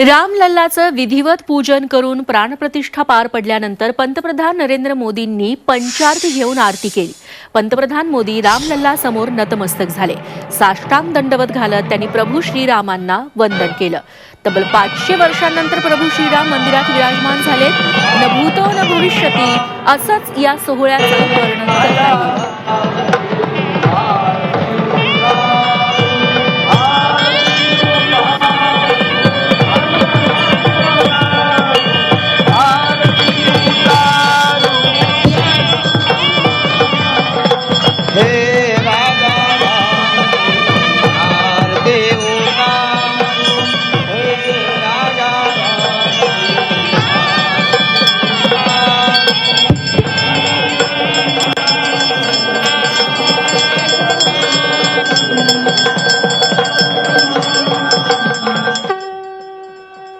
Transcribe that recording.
रामलल्लाचं विधिवत पूजन करून प्राणप्रतिष्ठा पार पडल्यानंतर पंतप्रधान नरेंद्र मोदींनी पंचार्थ घेऊन आरती केली. पंतप्रधान मोदी रामलल्ला समोर नतमस्तक झाले. साष्टांग दंडवत घालत त्यांनी प्रभू श्रीरामांना वंदन केलं. तब्बल पाचशे वर्षांनंतर प्रभू श्रीराम मंदिरात विराजमान झाले. न भूतो न भविष्यती असंच या सोहळ्याचं वर्णन करता येईल.